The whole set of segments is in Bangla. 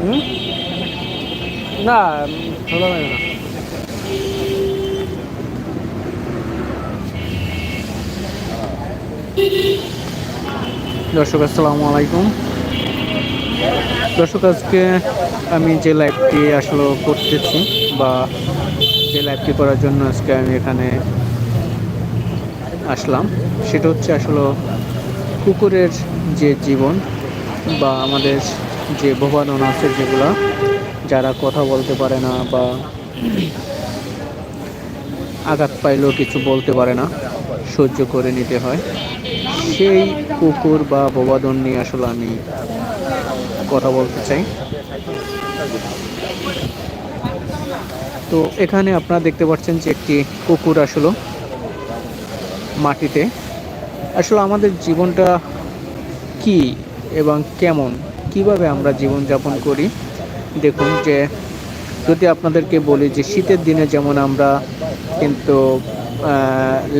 হুম না ভালো লাগে না। দর্শক, আসসালামু আলাইকুম। দর্শক, আজকে আমি যে লাইভটি আসলে করতেছি বা যে লাইভটি করার জন্য আজকে আমি এখানে আসলাম, সেটা হচ্ছে আসলে কুকুরের যে জীবন বা আমাদের যে ভোবানন আছে যেগুলো, যারা কথা বলতে পারে না বা আঘাত পাইলেও কিছু বলতে পারে না। সহ্য করে নিতে হয়। সেই কুকুর বা বোবাদন নিয়ে আসলে আমি কথা বলতে চাই। তো এখানে আপনারা দেখতে পাচ্ছেন যে একটি কুকুর আসলো মাটিতে। আসলে আমাদের জীবনটা কি এবং কেমন? কীভাবে আমরা জীবনযাপন করি? দেখুন যে যদি আপনাদেরকে বলি যে শীতের দিনে যেমন আমরা কিন্তু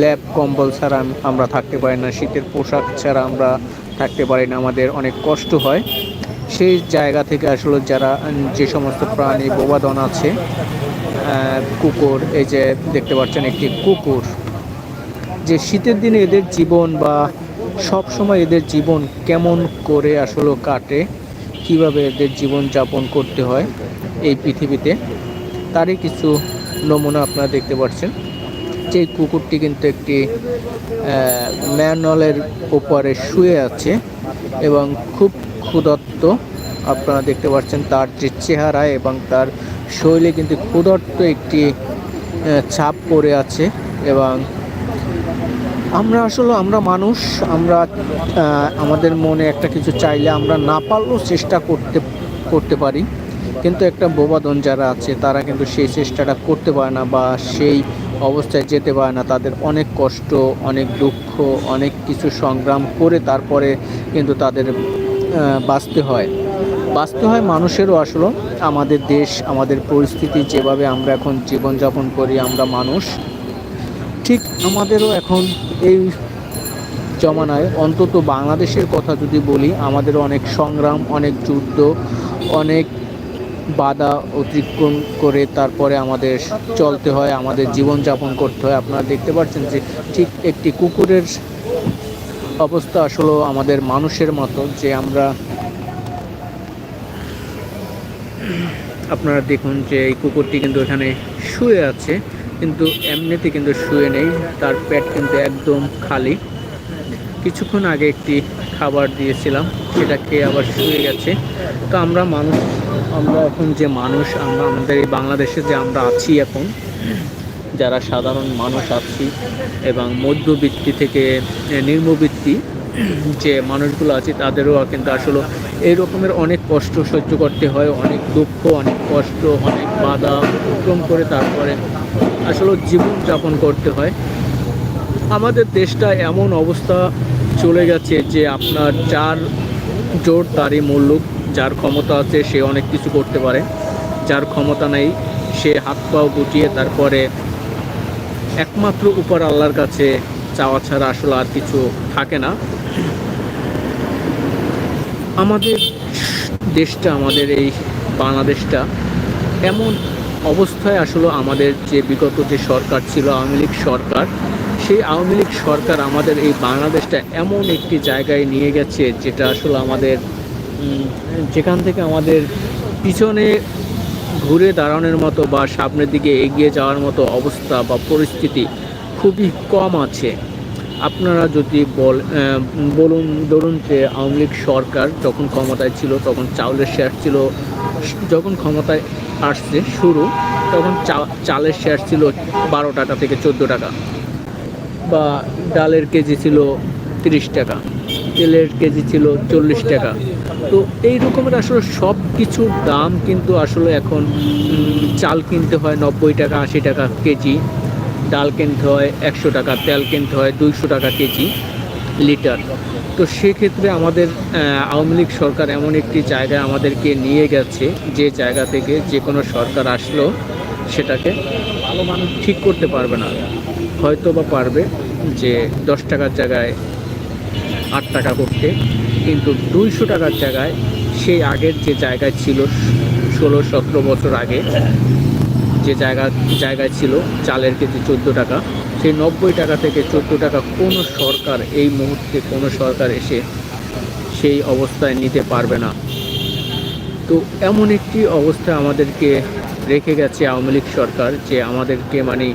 ল্যাব কম্বল ছাড়া আমরা থাকতে পারি না, শীতের পোশাক ছাড়া আমরা থাকতে পারি না, আমাদের অনেক কষ্ট হয়। সেই জায়গা থেকে আসলে যারা যে সমস্ত প্রাণী বোবাদন আছে কুকুর, এই যে দেখতে পাচ্ছেন একটি কুকুর, যে শীতের দিনে এদের জীবন বা সব সময় এদের জীবন কেমন করে আসলে কাটে, কীভাবে এদের জীবন যাপন করতে হয় এই পৃথিবীতে, তারই কিছু নমুনা আপনারা দেখতে পাচ্ছেন। যে কুকুরটি কিন্তু একটি ম্যানলের উপরে শুয়ে আছে এবং খুব ক্ষুদত্ত আপনারা দেখতে পাচ্ছেন তার যে চেহারা এবং তার শৈলী কিন্তু ক্ষুদত্ত একটি ছাপ পড়ে আছে এবং আমরা আসলে, আমরা মানুষ, আমরা আমাদের মনে একটা কিছু চাইলে আমরা না পারলেও চেষ্টা করতে করতে পারি। কিন্তু একটা বোবাদন যারা আছে, তারা কিন্তু সেই চেষ্টাটা করতে পারে না বা সেই অবস্থায় যেতে পারে না। তাদের অনেক কষ্ট, অনেক দুঃখ, অনেক কিছু সংগ্রাম করে তারপরে কিন্তু তাদের বাঁচতে হয়। বাঁচতে হয় মানুষেরও আসলে। আমাদের দেশ, আমাদের পরিস্থিতি যেভাবে আমরা এখন জীবনযাপন করি, আমরা মানুষ। ঠিক আমাদেরও এখন এই জমানায় অন্তত বাংলাদেশের কথা যদি বলি, আমাদের অনেক সংগ্রাম, অনেক যুদ্ধ, অনেক বাধা অতিক্রম করে তারপরে আমাদের চলতে হয়, আমাদের জীবনযাপন করতে হয়। আপনারা দেখতে পাচ্ছেন যে ঠিক একটি কুকুরের অবস্থা আসলে আমাদের মানুষের মতো যে আমরা আপনারা দেখুন যে এই কুকুরটি কিন্তু এখানে শুয়ে আছে, কিন্তু এমনিতে কিন্তু শুয়ে নেই, তার পেট কিন্তু একদম খালি। কিছুক্ষণ আগে একটি খাবার দিয়েছিলাম, সেটা খেয়ে আবার শুয়ে গেছে। তো আমরা মানুষ আমরা এখন যে মানুষ, আমরা আমাদের এই বাংলাদেশে যে আমরা আছি এখন, যারা সাধারণ মানুষ আছি এবং মধ্যবিত্তি থেকে নিম্নবিত্তি যে মানুষগুলো আছে, তাদেরও কিন্তু আসলে এই রকমের অনেক কষ্ট সহ্য করতে হয়, অনেক দুঃখ, অনেক কষ্ট, অনেক বাধা অতিক্রম করে তারপরে আসলে জীবনযাপন করতে হয়। আমাদের দেশটা এমন অবস্থা চলে গেছে যে আপনার যার জোর তারই মুল্লুক যার ক্ষমতা আছে সে অনেক কিছু করতে পারে। যার ক্ষমতা নেই, সে হাত পাও গুটিয়ে তারপরে একমাত্র উপর আল্লাহর কাছে চাওয়া ছাড়া আসলে আর কিছু থাকে না। আমাদের দেশটা, আমাদের এই বাংলাদেশটা এমন অবস্থায় আসলে আমাদের যে বিগত যে সরকার ছিল, আওয়ামী লীগ সরকার, সেই আওয়ামী লীগ সরকার আমাদের এই বাংলাদেশটা এমন একটি জায়গায় নিয়ে গেছে যেটা আসলে আমাদের যেখান থেকে আমাদের পিছনে ঘুরে দাঁড়ানোর মতো বা সামনের দিকে এগিয়ে যাওয়ার মতো অবস্থা বা পরিস্থিতি খুবই কম আছে। আপনারা যদি বল বলুন, ধরুন যে আওয়ামী লীগ সরকার যখন ক্ষমতায় ছিল, তখন চাউলের শেয়ার ছিল, যখন ক্ষমতায় আসছে শুরু, তখন চালের শেয়ার ছিল বারো টাকা থেকে চোদ্দ টাকা বা ডালের কেজি ছিল তিরিশ টাকা, তেলের কেজি ছিল চল্লিশ টাকা। তো এই রকমের আসলে সব কিছুর দাম কিন্তু আসলে এখন চাল কিনতে হয় নব্বই টাকা, আশি টাকা কেজি, ডাল কিনতে হয় একশো টাকা, তেল কিনতে হয় দুইশো টাকা কেজি লিটার। তো সেক্ষেত্রে আমাদের আওয়ামী লীগ সরকার এমন একটি জায়গায় আমাদেরকে নিয়ে গেছে, যে জায়গা থেকে যে কোনো সরকার আসলো, সেটাকে ঠিক করতে পারবে না। হয়তো বা পারবে যে দশ টাকার জায়গায় আট টাকা করতে। কিন্তু দুইশো টাকার জায়গায় সেই আগের যে জায়গায় ছিল ষোলো সতেরো বছর আগে, যে জায়গা, জায়গায় ছিল চালের কেজি চোদ্দ টাকা, সেই নব্বই টাকা থেকে চোদ্দ টাকা কোনো সরকার এই মুহূর্তে কোনো সরকার এসে সেই অবস্থায় নিতে পারবে না। তো এমন একটি অবস্থা আমাদেরকে রেখে গেছে আওয়ামী লীগ সরকার যে আমাদেরকে মানে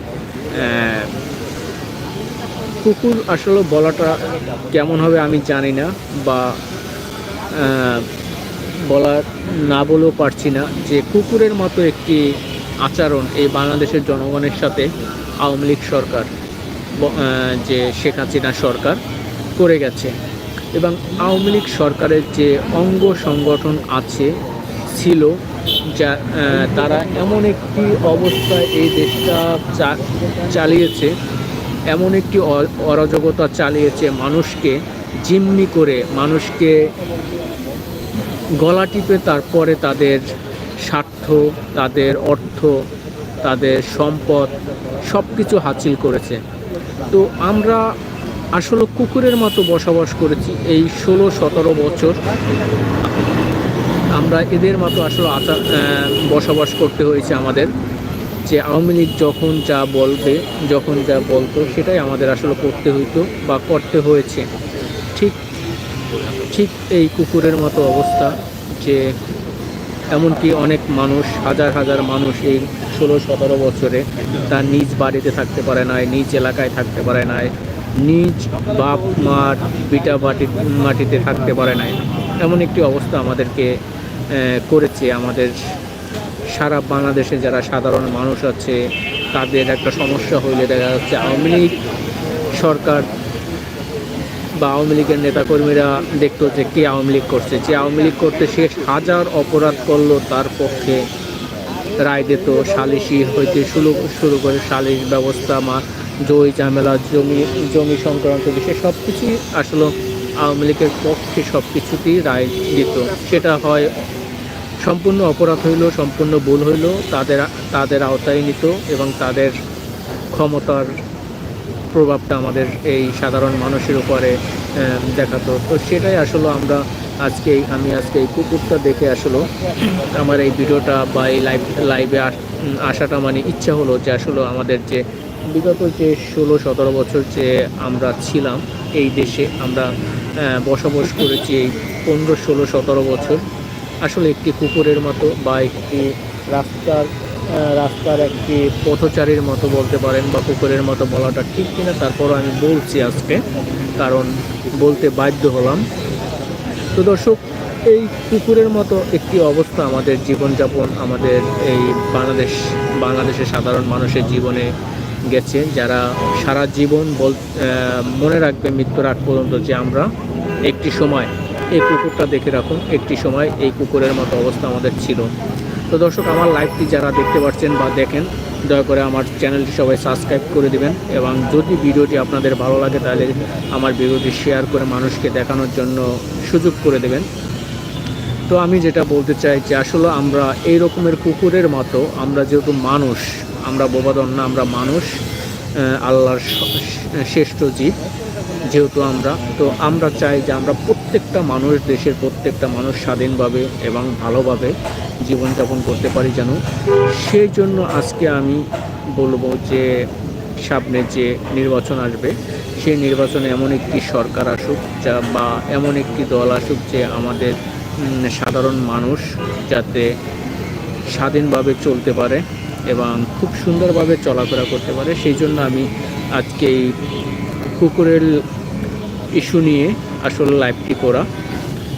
কুকুর আসলে বলাটা কেমন হবে আমি জানি না বা বলা না বলেও পারছি না যে কুকুরের মতো একটি আচরণ এই বাংলাদেশের জনগণের সাথে আওয়ামী লীগ সরকার যে শেখ হাসিনা সরকার করে গেছে। এবং আওয়ামী লীগ সরকারের যে অঙ্গ সংগঠন আছে, ছিল যা তারা এমন একটি অবস্থায় এই দেশটা চালিয়েছে এমন একটি অরাজকতা চালিয়েছে মানুষকে, জিম্মি করে মানুষকে গলা টিপে তারপরে তাদের স্বার্থ, তাদের অর্থ, তাদের সম্পদ সব কিছু হাসিল করেছে। তো আমরা আসলে কুকুরের মতো বসবাস করেছি এই ষোলো, সতেরো বছর। আমরা এদের মতো আসলে আচার বসবাস করতে হয়েছে আমাদের। যে আওয়ামী লীগ যখন যা বলবে, যখন যা বলতো, সেটাই আমাদের আসলে করতে হইতো বা করতে হয়েছে। ঠিক ঠিক এই কুকুরের মতো অবস্থা যে এমনকি অনেক মানুষ, হাজার হাজার মানুষ এই ষোলো, সতেরো বছরে তার নিজ বাড়িতে থাকতে পারে নাই, নিজ এলাকায় থাকতে পারে নাই, নিজ বাপ মার বিটা বাটি, মাটিতে থাকতে পারে নাই। এমন একটি অবস্থা আমাদেরকে করেছে আমাদের সারা বাংলাদেশে যারা সাধারণ মানুষ আছে, তাদের একটা সমস্যা হইলে দেখা যাচ্ছে আওয়ামী লীগ সরকার বা আওয়ামী লীগের নেতাকর্মীরা দেখতো যে কে আওয়ামী লীগ করছে। যে আওয়ামী লীগ করতে সে হাজার অপরাধ করল, তার পক্ষে রায় দিত, সালিশি হইতে শুরু শুরু করে সালিশ ব্যবস্থা, মা, জয়, ঝামেলা, জমি জমি সংক্রান্ত বিষয় সব কিছুই আসলে আওয়ামী লীগের পক্ষে সব কিছুতেই রায় দিত। সেটা হয় সম্পূর্ণ অপরাধ হইল, সম্পূর্ণ ভুল হইল, তাদের তাদের আওতায় নিত এবং তাদের ক্ষমতার প্রভাবটা আমাদের এই সাধারণ মানুষের উপরে দেখাতো। তো সেটাই আসলে আমরা আজকে আমি আজকে এই কুকুরটা দেখে আসলো আমার এই ভিডিওটা বা এই লাইভ লাইভে আসাটা মানে ইচ্ছা হলো যে আসলে আমাদের যে বিগত যে ষোলো, সতেরো বছর যে আমরা ছিলাম এই দেশে আমরা বসবাস করেছি এই পনেরো, ষোলো, সতেরো বছর। আসলে একটি কুকুরের মতো বা একটি রাস্তার রাস্তার একটি পথচারীর মতো বলতে পারেন বা কুকুরের মতো বলাটা ঠিক কিনা তারপরও আমি বলছি আজকে, কারণ বলতে বাধ্য হলাম। তো দর্শক, এই কুকুরের মতো একটি অবস্থা আমাদের জীবনযাপন, আমাদের এই বাংলাদেশ, বাংলাদেশের সাধারণ মানুষের জীবনে গেছে, যারা সারা জীবন বল মনে রাখবে মৃত্যুর আগ পর্যন্ত যে আমরা একটি সময় এই কুকুরটা দেখে রাখুন। একটি সময় এই কুকুরের মতো অবস্থা আমাদের ছিল। তো দর্শক, আমার লাইভটি যারা দেখতে পাচ্ছেন বা দেখেন, দয়া করে আমার চ্যানেলটি সবাই সাবস্ক্রাইব করে দিবেন এবং যদি ভিডিওটি আপনাদের ভালো লাগে, তাহলে আমার ভিডিওটি শেয়ার করে মানুষকে দেখানোর জন্য সুযোগ করে দেবেন। তো আমি যেটা বলতে চাই যে আসলে আমরা এই রকমের কুকুরের মতো, আমরা যেহেতু মানুষ, আমরা বোবাদন না, আমরা মানুষ আল্লাহর শ্রেষ্ঠ জীব যেহেতু আমরা, তো আমরা চাই যে আমরা প্রত্যেকটা মানুষ, দেশের প্রত্যেকটা মানুষ স্বাধীনভাবে এবং ভালোভাবে জীবনযাপন করতে পারি যেন। সেই জন্য আজকে আমি বলব যে, সামনে যে নির্বাচন আসবে, সেই নির্বাচনে এমন একটি সরকার আসুক যা বা এমন একটি দল আসুক যে আমাদের সাধারণ মানুষ যাতে স্বাধীনভাবে চলতে পারে এবং খুব সুন্দরভাবে চলাফেরা করতে পারে। সেই জন্য আমি আজকে এই কুকুরের ইস্যু নিয়ে আসলে লাইভটি করা?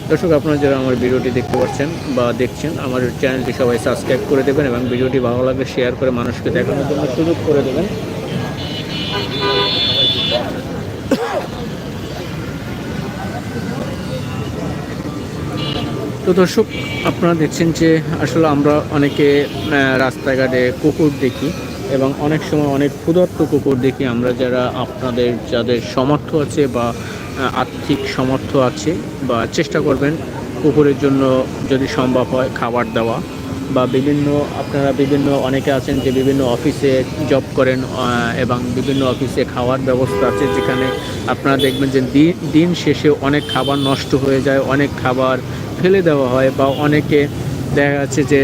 দর্শক, আপনারা যারা আমার ভিডিওটি দেখতে পাচ্ছেন বা দেখছেন, আমার চ্যানেলটি সবাই সাবস্ক্রাইব করে দেবেন এবং ভিডিওটি ভালো লাগলে শেয়ার করে মানুষকে দেখানোর জন্য সুযোগ করে দেবেন। তো দর্শক, আপনারা দেখছেন যে আসলে আমরা অনেকে রাস্তাঘাটে কুকুর দেখি। এবং অনেক সময় অনেক ক্ষুধার্ত কুকুর দেখি আমরা যারা আপনাদের যাদের সমর্থ আছে বা আর্থিক সমর্থ আছে বা চেষ্টা করবেন কুকুরের জন্য যদি সম্ভব হয় খাবার দেওয়া বা বিভিন্ন, আপনারা বিভিন্ন অনেকে আছেন যে বিভিন্ন অফিসে জব করেন এবং বিভিন্ন অফিসে খাওয়ার ব্যবস্থা আছে যেখানে আপনারা দেখবেন যে দিন শেষে অনেক খাবার নষ্ট হয়ে যায়, অনেক খাবার ফেলে দেওয়া হয় বা অনেকে দেখা যাচ্ছে যে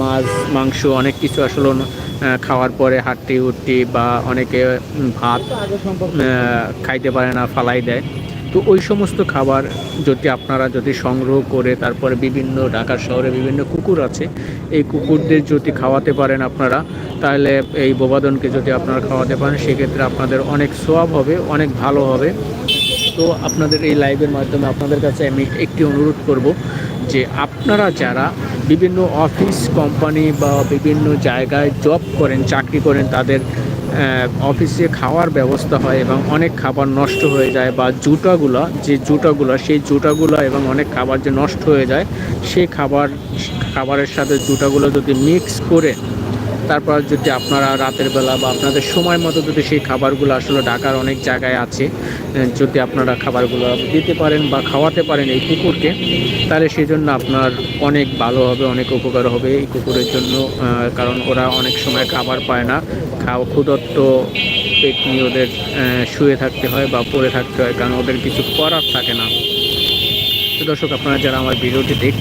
মাছ, মাংস অনেক কিছু আসলে খাওয়ার পরে হাট্টি উট্টি বা অনেকে ভাত খাইতে পারে না ফালাই দেয়। তো ওই সমস্ত খাবার যদি আপনারা যদি সংগ্রহ করে তারপরে বিভিন্ন ঢাকার শহরে বিভিন্ন কুকুর আছে এই কুকুরদের যদি খাওয়াতে পারেন আপনারা তাহলে এই বোবাদনকে যদি আপনারা খাওয়াতে পারেন সেক্ষেত্রে আপনাদের অনেক সোয়াব হবে অনেক ভালো হবে। তো আপনাদের এই লাইভের মাধ্যমে আপনাদের কাছে আমি একটি অনুরোধ করব যে আপনারা যারা বিভিন্ন অফিস, কোম্পানি বা বিভিন্ন জায়গায় জব করেন, চাকরি করেন, তাদের অফিসে খাওয়ার ব্যবস্থা হয় এবং অনেক খাবার নষ্ট হয়ে যায় বা জুটাগুলো, যে জুটাগুলো, সেই জুটাগুলো এবং অনেক খাবার যে নষ্ট হয়ে যায়, সেই খাবার, খাবারের সাথে জুটাগুলো যদি মিক্স করে তারপর যদি আপনারা রাতের বেলা বা আপনাদের সময় মতো যদি সেই খাবারগুলো আসলে ঢাকার অনেক জায়গায় আছে যদি আপনারা খাবারগুলো দিতে পারেন বা খাওয়াতে পারেন এই কুকুরকে, তাহলে সেই জন্য আপনার অনেক ভালো হবে, অনেক উপকার হবে এই কুকুরের জন্য কারণ ওরা অনেক সময় খাবার পায় না। খাওয়া ক্ষুদত্ত পেট নিয়ে ওদের শুয়ে থাকতে হয় বা পড়ে থাকতে হয়, কারণ ওদের কিছু করার থাকে না। দর্শক, আপনারা যারা আমার ভিডিওটি দেখ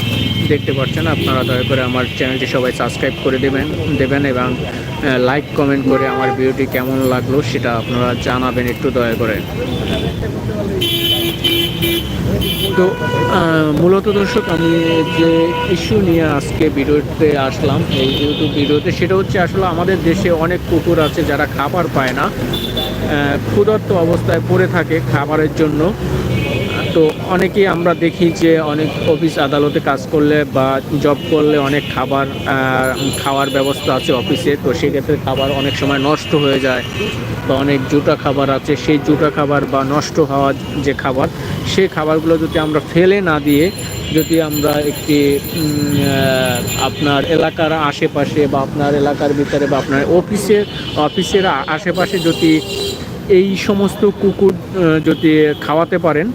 দেখতে পাচ্ছেন, আপনারা দয়া করে আমার চ্যানেলটি সবাই সাবস্ক্রাইব করে দেবেন দেবেন এবং লাইক কমেন্ট করে আমার ভিডিওটি কেমন লাগল সেটা আপনারা জানাবেন একটু দয়া করে। তো মূলত দর্শক, আমি যে ইস্যু নিয়ে আজকে ভিডিওতে আসলাম, এই ইউটিউব ভিডিওতে, সেটা হচ্ছে আসলে আমাদের দেশে অনেক কুকুর আছে যারা খাবার পায় না। ক্ষুধার্ত অবস্থায় পড়ে থাকে খাবারের জন্য। তো অনেকেই আমরা দেখি যে অনেক অফিস আদালতে কাজ করলে বা জব করলে অনেক খাবার খাওয়ার ব্যবস্থা আছে অফিসে। তো সেক্ষেত্রে খাবার অনেক সময় নষ্ট হয়ে যায় বা অনেক জুটা খাবার আছে। সেই জুটা খাবার বা নষ্ট হওয়া যে খাবার, সেই খাবারগুলো যদি আমরা ফেলে না দিয়ে, যদি আমরা একটি আপনার এলাকার আশেপাশে বা আপনার এলাকার ভিতরে বা আপনার অফিসের অফিসের আশেপাশে যদি এই সমস্ত কুকুর যদি খাওয়াতে পারেন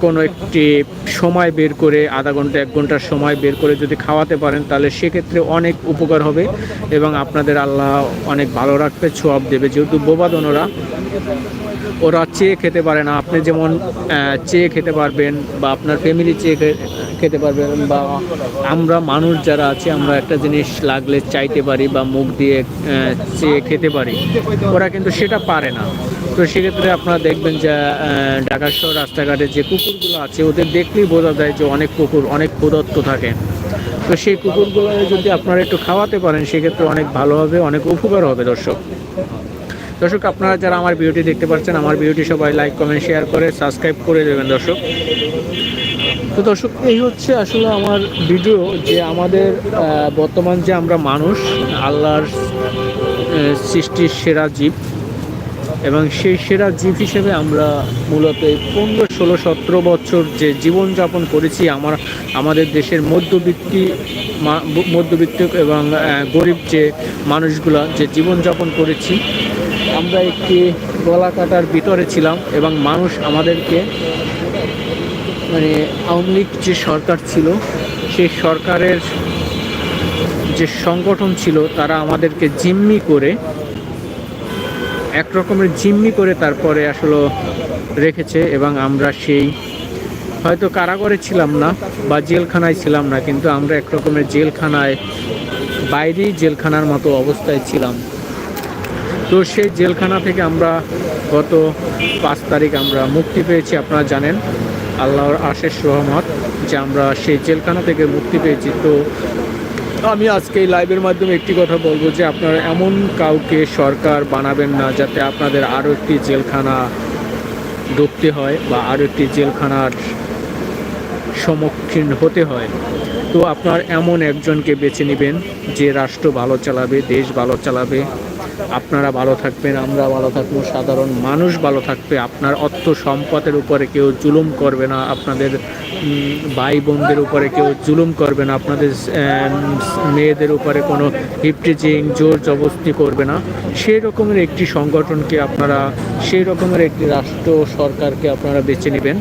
কোনো একটি সময় বের করে, আধা ঘণ্টা, এক ঘণ্টার সময় বের করে যদি খাওয়াতে পারেন, তাহলে সেক্ষেত্রে অনেক উপকার হবে এবং আপনাদের আল্লাহ অনেক ভালো রাখতে ছোয়াব দেবে। যেহেতু বোবাদনরা ওরা চেয়ে খেতে পারে না। আপনি যেমন চেয়ে খেতে পারবেন বা আপনার ফ্যামিলি চেয়ে খেতে পারবেন বা আমরা মানুষ যারা আছে, আমরা একটা জিনিস লাগলে চাইতে পারি বা মুখ দিয়ে চেয়ে খেতে পারি। ওরা কিন্তু সেটা পারে না। তো সেক্ষেত্রে আপনারা দেখবেন যে ঢাকা শহর রাস্তাঘাটে যে কুকুরগুলো আছে, ওদের দেখলেই বোঝা যায় যে অনেক কুকুর, অনেক প্রদত্ত থাকে। তো সেই কুকুরগুলো যদি আপনারা একটু খাওয়াতে পারেন, সেক্ষেত্রে অনেক ভালো হবে, অনেক উপকার হবে দর্শক। দর্শক, আপনারা যারা আমার ভিডিওটি দেখতে পাচ্ছেন, আমার ভিডিওটি সবাই লাইক কমেন্ট শেয়ার করে সাবস্ক্রাইব করে দেবেন দর্শক। তো দর্শক, এই হচ্ছে আসলে আমার ভিডিও যে আমাদের বর্তমান যে আমরা মানুষ, আল্লাহর সৃষ্টির সেরা জীব। এবং সেই সেরা জীব হিসেবে আমরা মূলত এই পনেরো, ষোলো, সতেরো বছর যে জীবনযাপন করেছি, আমার, আমাদের দেশের মধ্যবিত্তি মধ্যবিত্ত এবং গরিব যে মানুষগুলা যে জীবনযাপন করেছি, আমরা একটি গলা কাটার ভিতরে ছিলাম এবং মানুষ আমাদেরকে মানে আওয়ামী লীগ যে সরকার ছিল, সেই সরকারের যে সংগঠন ছিল, তারা আমাদেরকে জিম্মি করে এক রকমের জিম্মি করে তারপরে আসলে রেখেছে এবং আমরা সেই হয়তো কারাগারে ছিলাম না বা জেলখানায় ছিলাম না, কিন্তু আমরা এক রকমের জেলখানায়, বাইরেই জেলখানার মতো অবস্থায় ছিলাম। তো সেই জেলখানা থেকে আমরা গত পাঁচ তারিখ আমরা মুক্তি পেয়েছি, আপনারা জানেন। আল্লাহর আশেষ রহমত যে আমরা সেই জেলখানা থেকে মুক্তি পেয়েছি। তো আমি আজকে এই লাইভের মাধ্যমে একটি কথা বলব যে আপনারা এমন কাউকে সরকার বানাবেন না যাতে আপনাদের আরও একটি জেলখানা ঢুকতে হয় বা আরও একটি জেলখানার সম্মুখীন হতে হয়। তো আপনার এমন একজনকে বেছে নেবেন যে রাষ্ট্র ভালো চালাবে, দেশ ভালো চালাবে আপনারা ভালো থাকবেন, আমরা ভালো থাকব, সাধারণ মানুষ ভালো থাকবে, আপনার অর্থ সম্পদের উপরে কেউ জুলুম করবে না, আপনাদের ভাই বোনদের উপরে কেউ জুলুম করবে না, আপনাদের মেয়েদের উপরে কোনো হিপটিচিং জোর জবস্তি করবে না। সেই রকমের একটি সংগঠনকে আপনারা, সেই রকমের একটি রাষ্ট্র সরকারকে আপনারা বেছে নেবেন।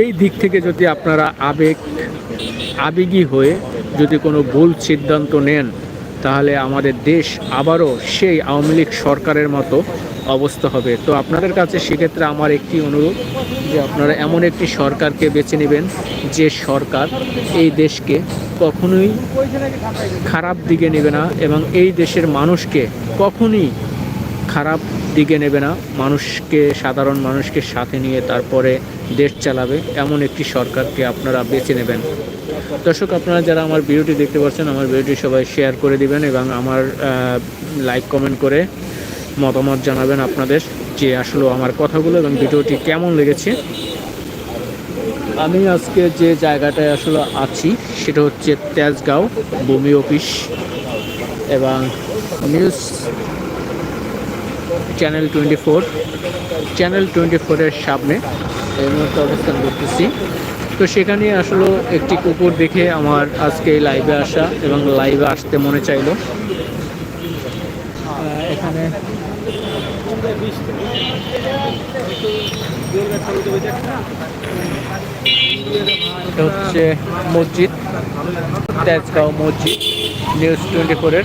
এই দিক থেকে যদি আপনারা আবেগ, আবেগী হয়ে যদি কোনো ভুল সিদ্ধান্ত নেন তাহলে আমাদের দেশ আবারও সেই আওয়ামী লীগ সরকারের মতো অবস্থা হবে। তো আপনাদের কাছে সেক্ষেত্রে আমার একটি অনুরোধ যে আপনারা এমন একটি সরকারকে বেছে নেবেন যে সরকার এই দেশকে কখনোই খারাপ দিকে নেবে না এবং এই দেশের মানুষকে কখনই খারাপ দিকে নেবে না। মানুষকে, সাধারণ মানুষকে সাথে নিয়ে তারপরে দেশ চালাবে। এমন একটি সরকারকে আপনারা বেছে নেবেন। দর্শক, আপনারা যারা আমার ভিডিওটি দেখতে পাচ্ছেন, আমার ভিডিওটি সবাই শেয়ার করে দিবেন এবং আমার লাইক কমেন্ট করে মতামত জানাবেন আপনাদের যে আসলে আমার কথাগুলো এবং ভিডিওটি কেমন লেগেছে। আমি আজকে যে জায়গাটায় আসলে আছি, সেটা হচ্ছে তেজগাঁও, ভূমি অফিস এবং news channel twenty four channel twenty ফোরের সামনে এই মুহূর্তে অবস্থান করতেছি। তো সেখানে আসলে একটি কুকুর দেখে আমার আজকে লাইভে আসা এবং লাইভে আসতে মনে চাইলো। এখানে হচ্ছে মসজিদ, তেজগাঁও মসজিদ নিউজ টোয়েন্টি ফোরের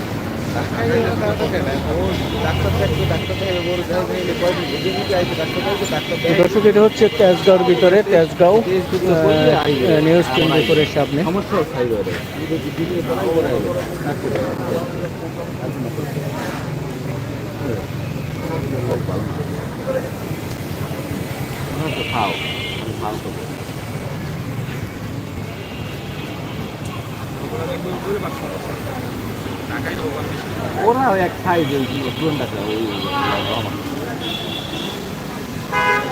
ডাক্তার থাকবে ডাক্তার ডাক্তার থাকবে দর্শক, এটা হচ্ছে তেজগাঁওর ভিতরে, তেজগাঁও নিউজ টোয়েন্টি সামনে। সমস্যা তো ওরা ওই এক খাই যে পুরন টাকা ওই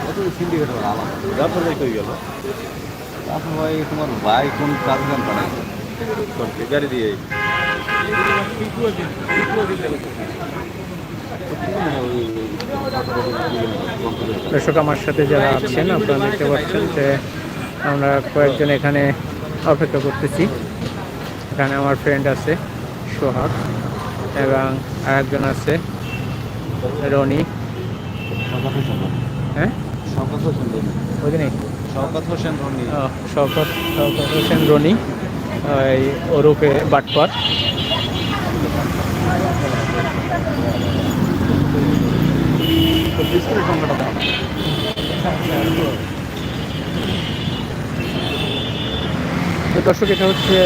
অত সিন্ডিকেট ওরা আলাদা। কই গেল? ভাই তোমার ভাই কোন কাজ গান বানাইছে গাড়ি দিয়ে। দর্শক আমার সাথে যারা আছেন আপনারা দেখতে পাচ্ছেন যে আমরা কয়েকজন এখানে অপেক্ষা করতেছি। এখানে আমার ফ্রেন্ড আছে। সোহাগ এবং আরেকজন আছে রনি। হ্যাঁ? শওকত হোসেন রনি। শওকত হোসেন রনি। শওকত শওকত হোসেন রনি ওই ওরূপে বাটপার বিস্কুটের সংখ্যাটা তো দর্শক, এটা হচ্ছে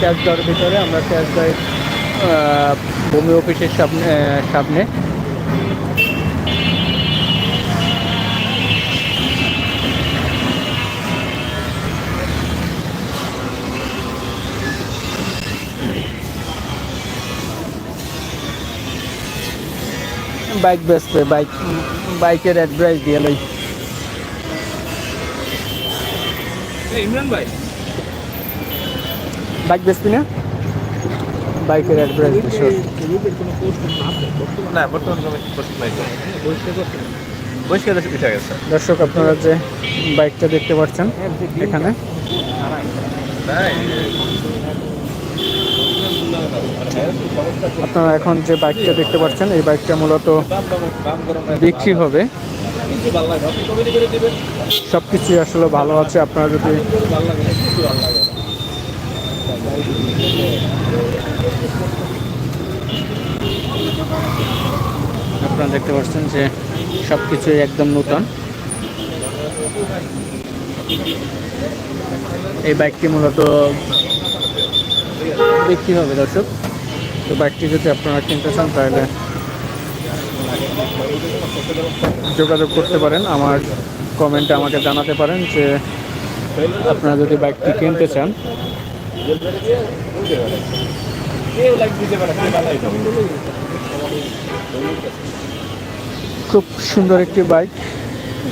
ক্যাশ ক্যাশগাঁওয়ের ভিতরে। আমরা ক্যাশ ক্যাশগাঁয়ের ভূমি অফিসের সামনে সামনে। বাইক বেচবে, বাইক, বাইকের অ্যাডভাইস দিয়ে লই। ইমরান ভাই? বাইক বেচবি না? বাইকের না বর্তমান পোস্ট নাই দর্শক আপনারা যে বাইকটা দেখতে পাচ্ছেন এখানে। আপনারা এখন যে বাইকটা দেখতে পাচ্ছেন এই বাইকটা মূলত বিক্রি হবে। সব কিছুই আসলে ভালো আছে আপনারা যদি আপনারা দেখতে পাচ্ছেন যে সব কিছুই একদম নতুন। এই বাইকটি মূলত বিক্রি হবে দর্শক। তো বাইকটি যদি আপনারা কিনতে চান তাহলে যোগাযোগ করতে পারেন, আমার কমেন্টে আমাকে জানাতে পারেন যে আপনারা যদি বাইকটি কিনতে চান। খুব সুন্দর একটি বাইক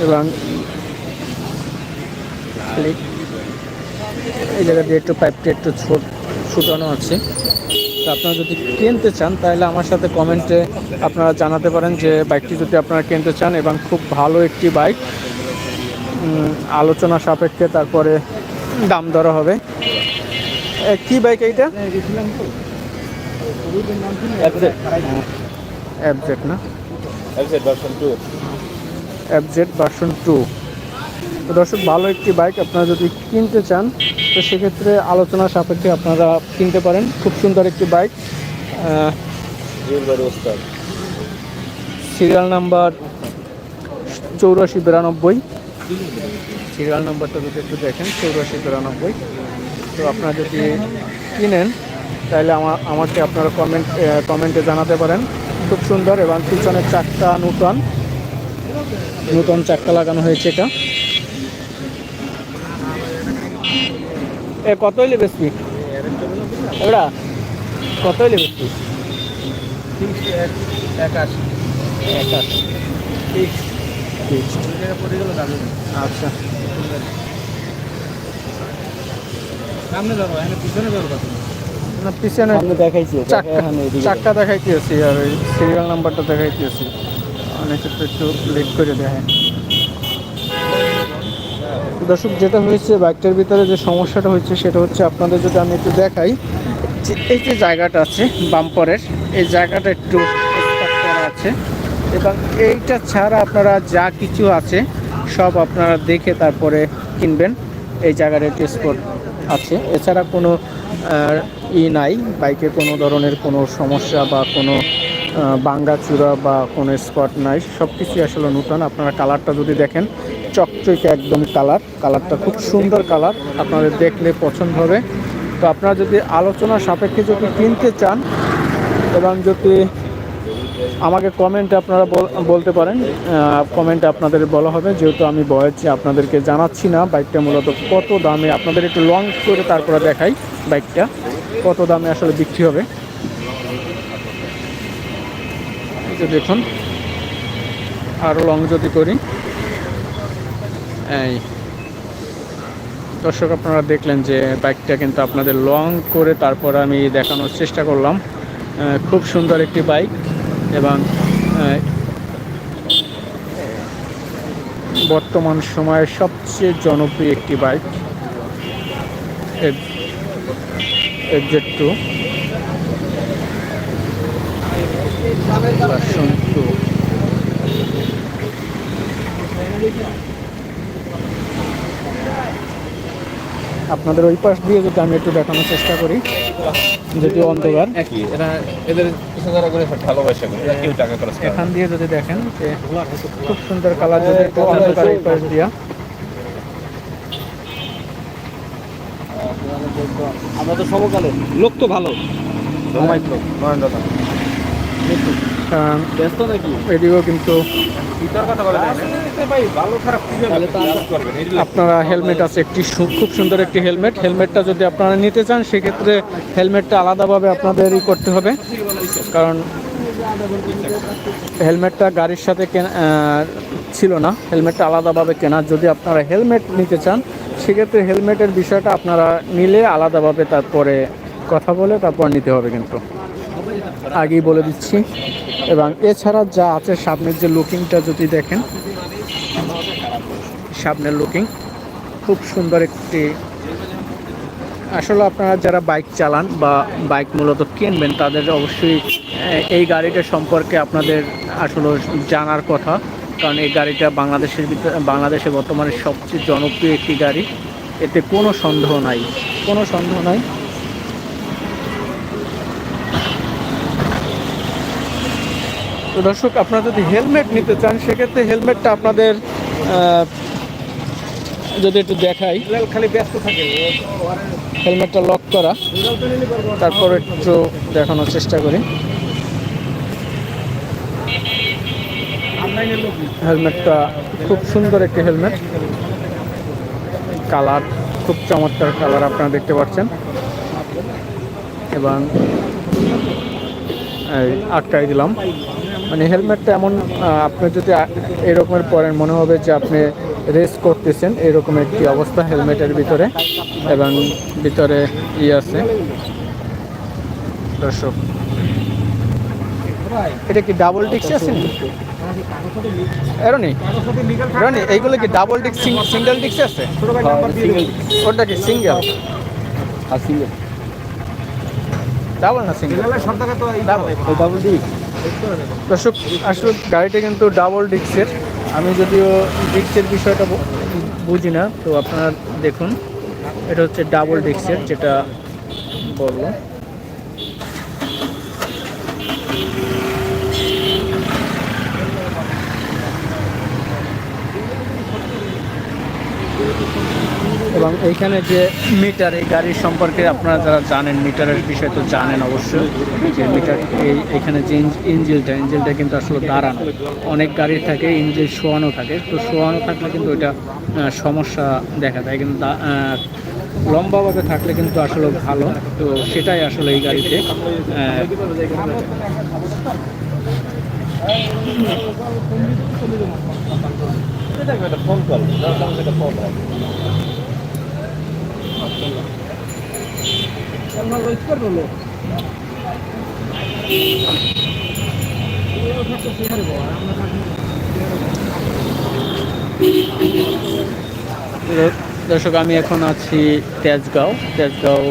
এবং এই জায়গা দিয়ে একটু পাইপটি একটু ছোট ছুটানো আছে। তো আপনারা যদি কিনতে চান তাহলে আমার সাথে কমেন্টে আপনারা জানাতে পারেন যে বাইকটি যদি আপনারা কিনতে চান এবং খুব ভালো একটি বাইক আলোচনা সাপেক্ষে তারপরে দাম দরা হবে। কি বাইক এইটা? অ্যাবজেট না? অ্যাবজেট ভার্সন টু তো দর্শক, ভালো একটি বাইক আপনারা যদি কিনতে চান, তো সেক্ষেত্রে আলোচনা সাপেক্ষে আপনারা কিনতে পারেন। খুব সুন্দর একটি বাইক। সিরিয়াল নাম্বার চৌরাশি বিরানব্বই। সিরিয়াল নাম্বারটা যদি একটু দেখেন, চৌরাশি বিরানব্বই। তো আপনারা যদি কিনেন, তাহলে আমার আমাকে আপনারা কমেন্ট কমেন্টে জানাতে পারেন। খুব সুন্দর এবং পিছনের চারটা নূতন নূতন চাক্কা লাগানো হয়েছে এটা। এ কত হইলে বেশি এগুলা কত হইলে একাশি একাশি আচ্ছা সামনে এখানে পিছনে না পিছনে দেখাইছি চাক্কা চাক্কা দেখাইতেছি আর ওই সিরিয়াল নাম্বারটা দেখাইতেছি। অনেকে একটু লেট করে দেখে দর্শক, যেটা হয়েছে বাইকটার ভিতরে যে সমস্যাটা হচ্ছে সেটা হচ্ছে আপনাদের যদি আমি একটু দেখাই, যে এই যে জায়গাটা আছে বাম্পারের, এই জায়গাটা একটু আছে। এবং এইটা ছাড়া আপনারা যা কিছু আছে, সব আপনারা দেখে তারপরে কিনবেন। এই জায়গার একটু স্পট আছে। এছাড়া কোনো ই নাই। বাইকে কোনো ধরনের কোনো সমস্যা বা কোনো বাঙ্গা চূড়া বা কোনো স্পট নাই সব কিছুই আসলে নূতন। আপনারা কালারটা যদি দেখেন, চকচকে একদম কালার। কালারটা খুব সুন্দর কালার, আপনাদের দেখলে পছন্দ হবে। তো আপনারা যদি আলোচনা সাপেক্ষে যদি কিনতে চান, এবং যদি আমাকে কমেন্টে আপনারা বল- বলতে পারেন কমেন্টে আপনাদের বলা হবে, যেহেতু আমি বয়েছি আপনাদেরকে জানাচ্ছি না বাইকটা মূলত কত দামে, আপনাদের একটু লং করে তারপরে দেখাই বাইকটা, কত দামে আসলে বিক্রি হবে এই যে দেখুন। আরও লং যদি করি। এই। দর্শক, আপনারা দেখলেন যে বাইকটা কিন্তু আপনাদের লং করে তারপর আমি দেখানোর চেষ্টা করলাম। খুব সুন্দর একটি বাইক এবং বর্তমান সময়ের সবচেয়ে জনপ্রিয় একটি বাইক এফজেড টু আপনাদের ওই পাশ দিয়ে যদি আমি একটু দেখানোর চেষ্টা করি যদি অন্ধকার। একই এরা এদের ইশারা করে ভালোবাসা করে এরা কেউ টাকা খরচ এখান দিয়ে যদি দেখেন যে খুব সুন্দর কালার যদি একটু অন্ধকার এই পাশ দিয়া। আমরা তো সমকালে লোক তো ভালো। সময় তো নয়ন দাদা ব্যস্ত নাকি? এদিকেও কিন্তু আপনারা হেলমেট আছে একটি সু- খুব সুন্দর একটি হেলমেট হেলমেটটা যদি আপনারা নিতে চান সেক্ষেত্রে হেলমেটটা আলাদাভাবে আপনাদের ই করতে হবে। কারণ হেলমেটটা গাড়ির সাথে কেনা ছিল না। হেলমেটটা আলাদাভাবে কেনা। যদি আপনারা হেলমেট নিতে চান সেক্ষেত্রে হেলমেটের বিষয়টা আপনারা নিলে আলাদাভাবে তারপরে কথা বলে তারপর নিতে হবে কিন্তু। আগেই বলে দিচ্ছি। এবং এছাড়া যা আছে সামনের যে লুকিংটা যদি দেখেন, সামনের লুকিং খুব সুন্দর একটি। আসলে আপনারা যারা বাইক চালান বা বাইক মূলত কিনবেন, তাদের অবশ্যই এই গাড়িটা সম্পর্কে আপনাদের আসলে জানার কথা। কারণ এই গাড়িটা বাংলাদেশের বাংলাদেশে বর্তমানে সবচেয়ে জনপ্রিয় একটি গাড়ি। এতে কোনো সন্দেহ নাই। কোনো সন্দেহ নাই। তো দর্শক আপনারা যদি হেলমেট নিতে চান সেক্ষেত্রে হেলমেটটা আপনাদের যদি একটু দেখাই। খালি ব্যস্ত থাকে হেলমেটটা লক করা। তারপর একটু দেখানোর চেষ্টা করি। হেলমেটটা খুব সুন্দর একটি হেলমেট। কালার খুব চমৎকার কালার আপনারা দেখতে পাচ্ছেন। এবং আটকাই দিলাম। মানে হেলমেটটা এমন আপনি যদি এরকমের পরেন মনে হবে যে আপনি রেস করতেছেন এরকম একটি অবস্থা হেলমেটের ভিতরে এবং ভিতরে ই আছে। দর্শক এটা কি ডাবল ডিক্স আছে এইগুলো কি ডাবল ডিক্স সিঙ্গেল ডিক্স আছে? ওটা কি সিঙ্গেল ডাবল না সিঙ্গেল ডাবল দর্শক, আসলে গাড়িটা কিন্তু ডাবল ডিক্সের আমি যদিও ডিক্সের বিষয়টা বুঝি না, তো আপনারা দেখুন। এটা হচ্ছে ডাবল ডিক্সের যেটা বলল এবং এইখানে যে মিটার এই গাড়ির সম্পর্কে আপনারা যারা জানেন মিটারের বিষয় তো জানেন অবশ্যই যে মিটার এই এখানে যে ইঞ্জিলটা ইঞ্জিলটা কিন্তু আসলে দাঁড়ানো। অনেক গাড়ি থাকে ইঞ্জিল শোয়ানো থাকে তো শোয়ানো থাকলে কিন্তু আহ, সমস্যা দেখা দেয়। কিন্তু লম্বাভাবে থাকলে কিন্তু আসলে ভালো। তো সেটাই আসলে এই গাড়িতে ফোন কল ফোন দর্শক, আমি এখন আছি তেজগাঁও তেজগাঁও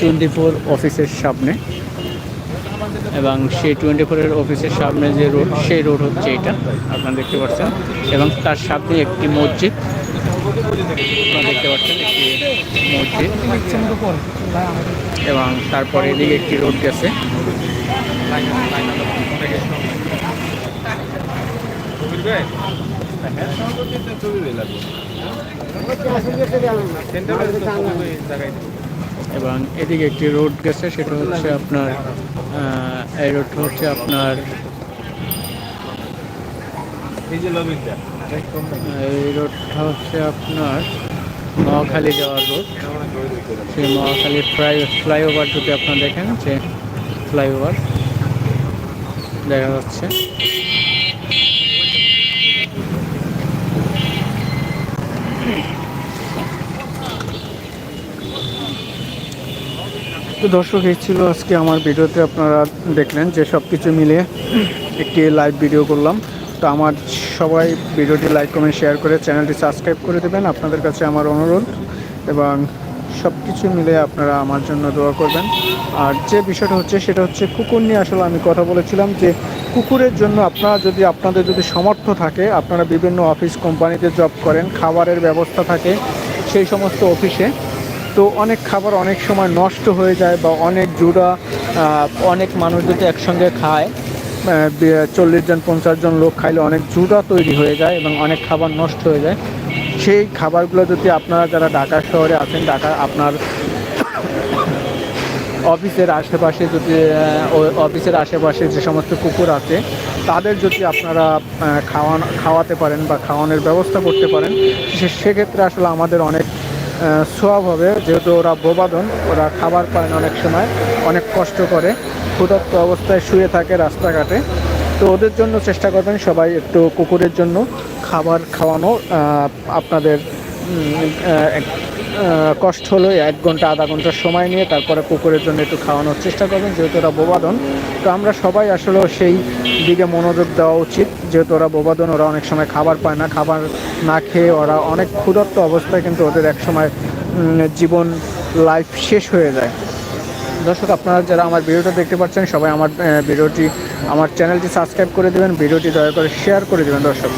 টোয়েন্টি ফোর অফিসের সামনে। এবং সেই টোয়েন্টি ফোরের অফিসের সামনে যে রোড, সেই রোড হচ্ছে এটা, আপনারা দেখতে পাচ্ছেন। এবং তার সামনে একটি মসজিদ। দেখতে পাচ্ছেন একটি মসজিদ। এবং তারপরে এদিকে একটি রোড গেছে। এবং এদিকে একটি রোড গেছে, সেটা হচ্ছে আপনার এই রোডটা হচ্ছে আপনার এই রোডটা হচ্ছে আপনার মহাখালী যাওয়ার রোড। সেই মহাখালী ফ্লাই ফ্লাইওভার যদি আপনারা দেখেন, যে ফ্লাইওভার দেখা যাচ্ছে। তো দর্শক, এই আজকে আমার ভিডিওতে। আপনারা দেখলেন যে সব কিছু মিলিয়ে একটি লাইভ ভিডিও করলাম। তো আমার সবাই ভিডিওটি লাইক, কমেন্ট, শেয়ার করে চ্যানেলটি সাবস্ক্রাইব করে দেবেন। আপনাদের কাছে আমার অনুরোধ এবং সব কিছু মিলে আপনারা আমার জন্য দোয়া করবেন। আর যে বিষয়টা হচ্ছে সেটা হচ্ছে কুকুর নিয়ে আসলে আমি কথা বলেছিলাম যে কুকুরের জন্য আপনারা যদি, আপনাদের যদি সমর্থ থাকে, আপনারা বিভিন্ন অফিস কোম্পানিতে জব করেন, খাবারের ব্যবস্থা থাকে সেই সমস্ত অফিসে, তো অনেক খাবার অনেক সময় নষ্ট হয়ে যায় বা অনেক জুড়া অনেক মানুষ যদি একসঙ্গে খায় চল্লিশ জন, পঞ্চাশ জন লোক খাইলে অনেক জুড়া তৈরি হয়ে যায় এবং অনেক খাবার নষ্ট হয়ে যায়। সেই খাবারগুলো যদি আপনারা যারা ঢাকা শহরে আছেন, ঢাকা আপনার অফিসের আশেপাশে যদি অফিসের আশেপাশে যে সমস্ত কুকুর আছে, তাদের যদি আপনারা খাওয়ানো, খাওয়াতে পারেন বা খাওয়ানোর ব্যবস্থা করতে পারেন সেক্ষেত্রে আসলে আমাদের অনেক সোয়াব হবে। যেহেতু ওরা বোবাদন ওরা খাবার পায় না অনেক সময়, অনেক কষ্ট করে। ক্ষুধার্ত অবস্থায় শুয়ে থাকে রাস্তাঘাটে। তো ওদের জন্য চেষ্টা করবেন সবাই একটু কুকুরের জন্য খাবার খাওয়ানো। আপনাদের কষ্ট হলো এক ঘণ্টা, আধা ঘণ্টা সময় নিয়ে তারপরে কুকুরের জন্য একটু খাওয়ানোর চেষ্টা করবেন, যেহেতু ওরা বোবাদন তো আমরা সবাই আসলে সেই দিকে মনোযোগ দেওয়া উচিত, যেহেতু ওরা বোবাদন ওরা অনেক সময় খাবার পায় না। খাবার না খেয়ে ওরা অনেক ক্ষুধার্ত অবস্থায় কিন্তু ওদের এক সময় জীবন লাইফ শেষ হয়ে যায়। দর্শক, আপনারা যারা আমার ভিডিওটা দেখতে পাচ্ছেন, সবাই আমার ভিডিওটি, আমার চ্যানেলটি সাবস্ক্রাইব করে দেবেন, ভিডিওটি দয়া করে শেয়ার করে দেবেন, দর্শক।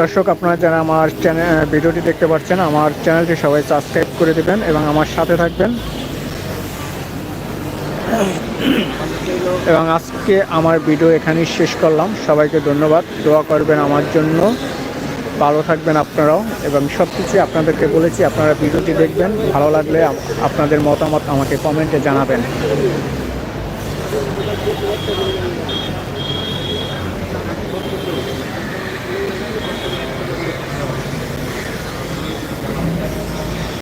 দর্শক, আপনারা যারা আমার চ্যানেল ভিডিওটি দেখতে পাচ্ছেন, আমার চ্যানেলটি সবাই সাবস্ক্রাইব করে দেবেন এবং আমার সাথে থাকবেন। এবং আজকে আমার ভিডিও এখানেই শেষ করলাম। সবাইকে ধন্যবাদ। দোয়া করবেন আমার জন্য। ভালো থাকবেন আপনারাও এবং সব কিছুই আপনাদেরকে বলেছি, আপনারা ভিডিওটি দেখবেন। ভালো লাগলে আপনাদের মতামত আমাকে কমেন্টে জানাবেন।